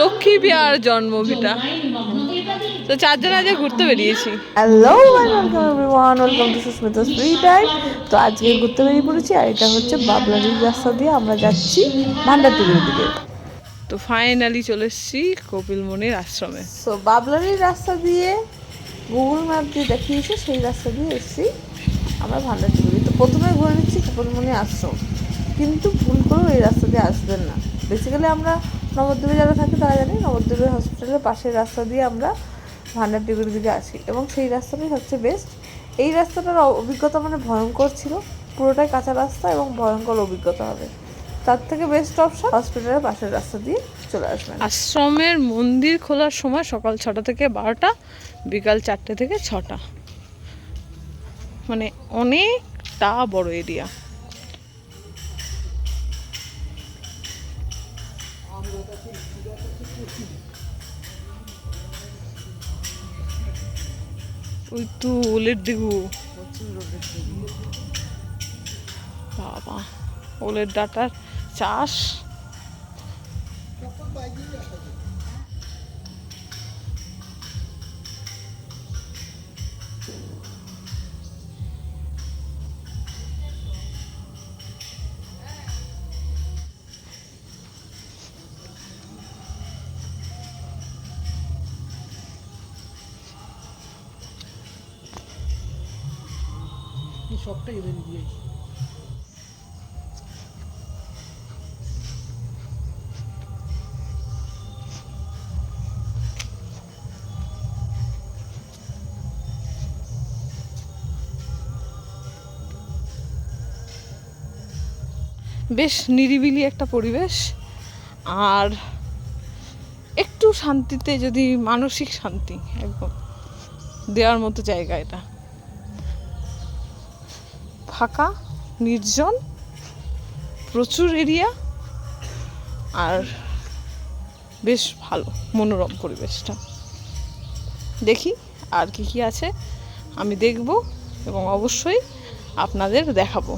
লক্ষ্মী বিয়ার জন্মভিটা তো চারজন আজ ঘুরতে বেরিয়েছি। Hello welcome everyone welcome to Susmita free time তো আজকে ঘুরতে বেরিয়ে পড়েছি আর এটা হচ্ছে বাবলারির রাস্তা দিয়ে আমরা যাচ্ছি ভান্ডারটুকুর দিকে। তো ফাইনালি চলে এসেছি কপিলমণির আশ্রমে। সো বাবলারির রাস্তা দিয়ে গুগল ম্যাপ দিয়ে দেখিয়েছে সেই রাস্তা দিয়ে এসেছি আমরা ভান্ডারটুকুরি। তো প্রথমে ঘুরে নিচ্ছি কপিলমণি আশ্রম। কিন্তু ভুল করেও এই রাস্তা দিয়ে আসবেন না। বেসিক্যালি আমরা নবদ্বীপে যারা থাকে তারা জানি নবদ্বীপের হসপিটালের পাশের রাস্তা দিয়ে আমরা ভান্ডারটুকুর দিকে আসি এবং সেই রাস্তাটাই হচ্ছে বেস্ট এই রাস্তাটার অভিজ্ঞতা মানে ভয়ঙ্কর ছিল। পুরোটাই কাঁচা রাস্তা এবং ভয়ঙ্কর অভিজ্ঞতা হবে। তার থেকে বেস্ট অপশন হসপিটালের পাশের রাস্তা দিয়ে চলে আসবেন। আশ্রমের মন্দির খোলার সময় সকাল ছটা থেকে বারোটা, বিকাল চারটে থেকে ছটা। মানে অনেকটা বড় এরিয়া ওই তো ওলের দিঘু। বাবা ওলের ডাটার চাষ। বেশ নিরিবিলি একটা পরিবেশ। আর একটু শান্তিতে, যদি মানসিক শান্তি, একদম দেওয়ার মতো জায়গা এটা। ফাঁকা, নির্জন, প্রচুর এরিয়া, আর বেশ ভালো, মনোরম পরিবেশটা। দেখি আর কি কি আছে, আমি দেখব এবং অবশ্যই আপনাদের দেখাবো।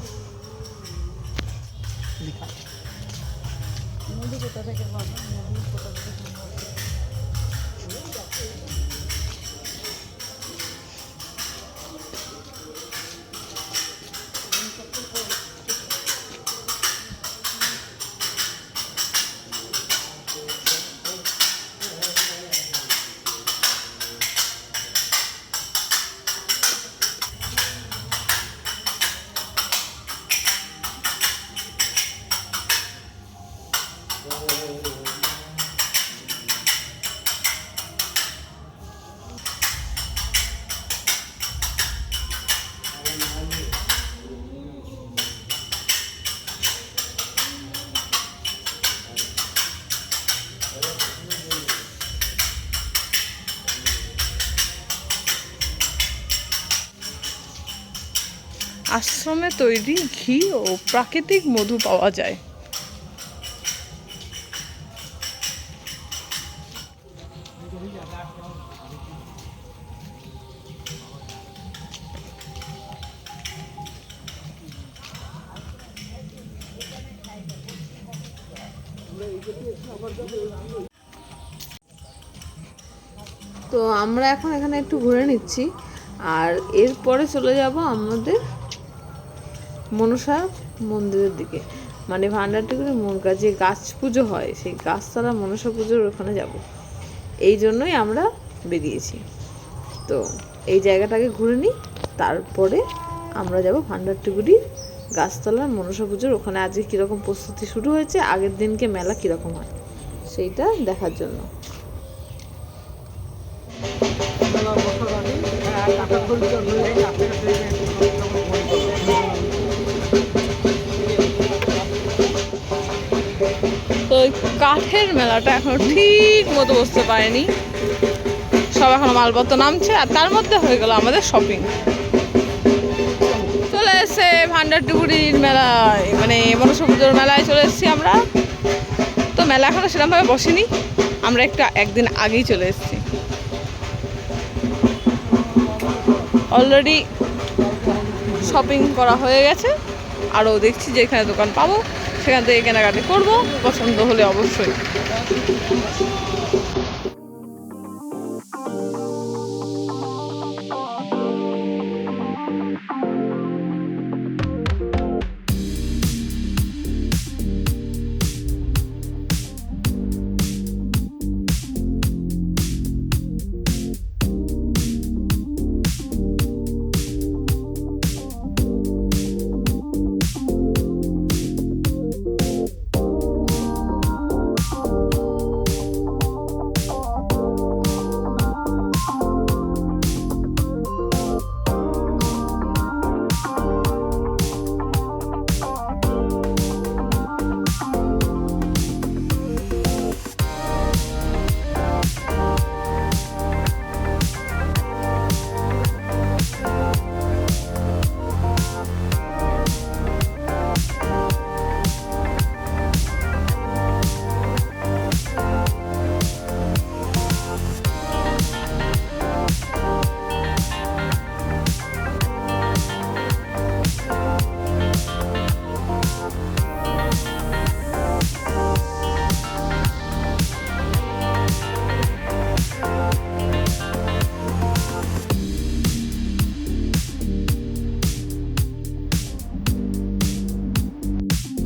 আশ্রমে তৈরি ঘি ও প্রাকৃতিক মধু পাওয়া যায়। তো আমরা এখন এখানে একটু ঘুরে নিচ্ছি। আর এরপরে চলে যাব আমাদের মনসা মন্দিরের দিকে। মানে ভান্ডারটুকুরে মন যে গাছ পুজো হয়, সেই গাছতলা মনসা পুজোর ওখানে যাব। এই জন্যই আমরা বেরিয়েছি। তো এই জায়গাটাকে ঘুরে নিই, তারপরে আমরা যাব ভান্ডারটুকুরির গাছতলার মনসা পুজোর, ওখানে আজকে কীরকম প্রস্তুতি শুরু হয়েছে, আগের দিনকে মেলা কীরকম হয়, সেইটা দেখার জন্য। তো কাঠের মেলাটা এখন ঠিক মতো বসতে পারেনি। সব এখন মালপত্র নামছে, আর তার মধ্যে হয়ে গেল আমাদের শপিং চলে এসে ভান্ডারটুকুরির মেলায় মানে মনসা মেলায় চলে এসেছি আমরা। তো মেলা এখনও সেরকমভাবে বসেনি, আমরা একটু একদিন আগেই চলে এসেছি। অলরেডি শপিং করা হয়ে গেছে, আরও দেখছি যে এখানে দোকান পাবো, সেখান থেকে কেনাকাটি করব, পছন্দ হলে অবশ্যই।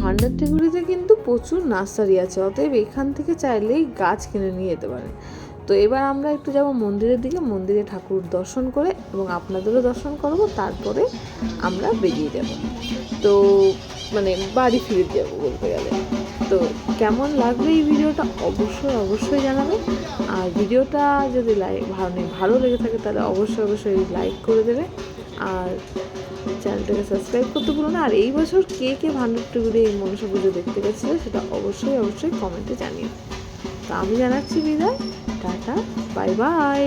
ভান্ডারটিগুড়িতে কিন্তু প্রচুর নার্সারি আছে, অতএব এখান থেকে চাইলেই গাছ কিনে নিয়ে যেতে পারেন। তো এবার আমরা একটু যাব মন্দিরের দিকে, মন্দিরে ঠাকুর দর্শন করে এবং আপনাদেরও দর্শন করব, তারপরে আমরা বেরিয়ে যাব। তো মানে বাড়ি ফিরে যাব বলতে গেলে। তো কেমন লাগবে এই ভিডিওটা অবশ্যই অবশ্যই জানাবেন। আর ভিডিওটা যদি লাইক, ভালো ভালো লেগে থাকে তাহলে অবশ্যই অবশ্যই লাইক করে দেবে আর সাবস্ক্রাইব করতে ভুলো না। আর এই বছর কে কে ভান্ডারটুকুরি এই মনসা পুজো দেখতে গেছিল সেটা অবশ্যই অবশ্যই কমেন্টে জানিও। তো আমি জানাচ্ছি বিদায়। Tata bye bye